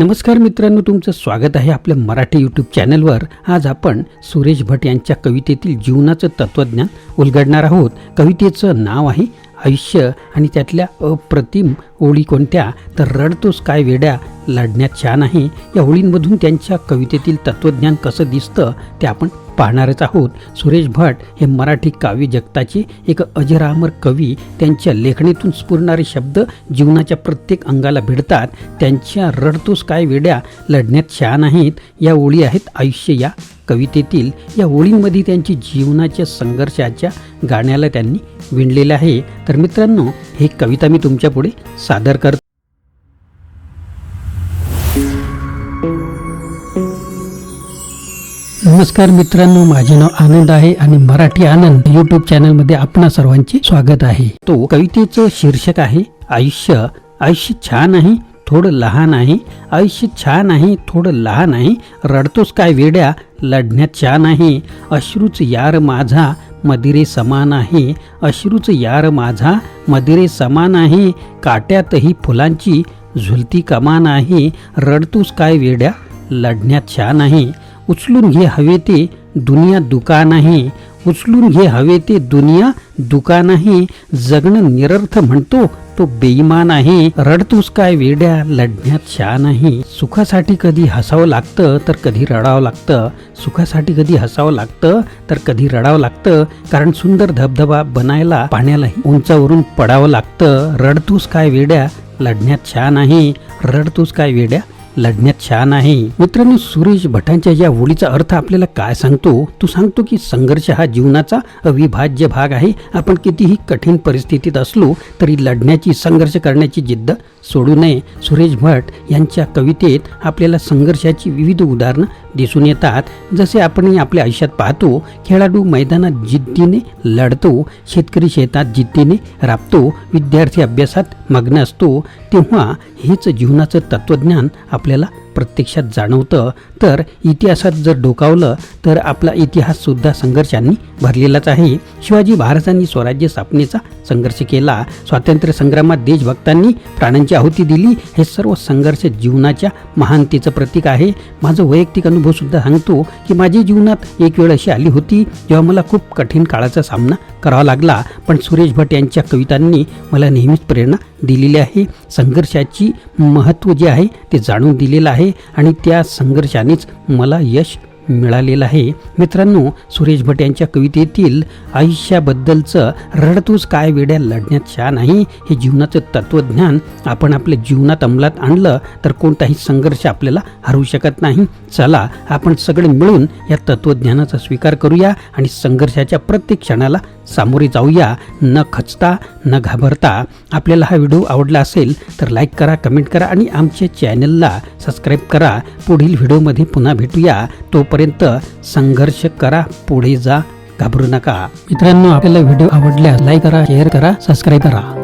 नमस्कार मित्रांनो तुमचं स्वागत आहे आपल्या मराठी यूट्यूब चॅनलवर. आज आपण सुरेश भट यांच्या कवितेतील जीवनाचं तत्त्वज्ञान उलगडणार आहोत. कवितेचं नाव आहे आयुष्य आणि त्यातल्या अप्रतिम ओळी कोणत्या? तर रडतोस काय वेड्या? लढण्यात छान आहे. या ओळींमधून त्यांच्या कवितेतील तत्त्वज्ञान कसं दिसतं ते आपण पाहणारच आहोत. सुरेश भट हे मराठी काव्य जगताचे एक अजरामर कवी. त्यांच्या लेखणीतून स्फुरणारे शब्द जीवनाच्या प्रत्येक अंगाला भिडतात. त्यांच्या रडतोस काय वेड्या? लढण्यात छान आहेत. या ओळी आहेत आयुष्य या कवितेतील या ओळींमध्ये त्यांची जीवनाच्या संघर्षाच्या गाण्याला त्यांनी विणलेलं आहे. तर मित्रांनो हे कविता मी तुमच्यापुढे सादर करतो. नमस्कार मित्रांनो माझे नाव आनंद आहे आणि मराठी आनंद युट्यूब चॅनलमध्ये आपणा सर्वांचे स्वागत आहे. तो कवितेचं शीर्षक आहे आयुष्य. आयुष्य छान आहे थोडं लहान आहे आयुष्य छान आहे थोडं लहान आहे रडतोस काय वेड्या लढण्यात छान आहे अश्रूच यार माझा मदिरे समान आहे अश्रूच यार माझा मदिरे समान आहे काट्यातही फुलांची झुलती कमान आहे रडतोस काय वेड्या लढण्यात छान आहे उचलून घे हवे ते दुनिया दुकान आहे उचलून घे हवे ते दुनिया दुकान आहे जगणं निरर्थ म्हणतो तो बेईमान आहे. रडतोस काय वेड्या? लढण्यात छान आहे सुखासाठी कधी हसावं लागतं तर कधी रडावं लागतं. सुखासाठी कधी हसावं लागतं तर कधी रडावं लागतं. कारण सुंदर धबधबा बनायला पाण्यालाही उंचावरून पडावं लागतं. रडतोस काय वेड्या? लढण्यात छान आहे रडतोस काय वेड्या? लढण्यात छान आहे. मित्रांनो सुरेश भटांच्या या ओळीचा अर्थ आपल्याला काय सांगतो? तो सांगतो की संघर्ष हा जीवनाचा अविभाज्य भाग आहे. आपण कितीही कठीण परिस्थितीत असलो तरी लढण्याची संघर्ष करण्याची जिद्द सोडू नये. सुरेश भट यांच्या कवितेत आपल्याला संघर्षाची विविध उदाहरणं दिसून येतात. जसे आपण आपल्या आयुष्यात पाहतो खेळाडू मैदानात जिद्दीने लढतो शेतकरी शेतात जिद्दीने राबतो विद्यार्थी अभ्यासात मग्न असतो तेव्हा हेच जीवनाचं तत्त्वज्ञान आपल्याला प्रत्यक्षात जाणवतं तर इतिहासात जर डोकावलं तर आपला इतिहाससुद्धा संघर्षांनी भरलेलाच आहे. शिवाजी महाराजांनी स्वराज्य स्थापनेचा संघर्ष केला. स्वातंत्र्य संग्रामात देशभक्तांनी प्राणांची आहुती दिली. हे सर्व संघर्ष जीवनाच्या महानतेचं प्रतीक आहे. माझं वैयक्तिक अनुभवसुद्धा सांगतो की माझ्या जीवनात एक वेळ अशी आली होती जेव्हा मला खूप कठीण काळाचा सामना करावा लागला. पण सुरेश भट यांच्या कवितांनी मला नेहमीच प्रेरणा दिलेली आहे. संघर्षाची महत्त्व जे आहे ते जाणून दिलेलं आहे आणि त्या संघर्षानेच मला यश मिळालेलं आहे. मित्रांनो सुरेश भट यांच्या कवितेतील आयुष्याबद्दलचं रडतूच काय वेड्या लढण्यात छान आहे हे जीवनाचं तत्त्वज्ञान आपण आपल्या जीवनात अंमलात आणलं तर कोणताही संघर्ष आपल्याला हरवू शकत नाही. चला आपण सगळे मिळून या तत्त्वज्ञानाचा स्वीकार करूया आणि संघर्षाच्या प्रत्येक क्षणाला सामोरे जाऊया. न खचता न घाबरता. आपल्याला हा व्हिडिओ आवडला असेल तर लाईक करा कमेंट करा आणि आमच्या चॅनलला सबस्क्राईब करा. पुढील व्हिडिओमध्ये पुन्हा भेटूया. तोपर्यंत संघर्ष करा पुढे जा घाबरू नका. मित्रांनो आपल्याला व्हिडिओ आवडल्यास लाईक करा शेअर करा सबस्क्राईब करा.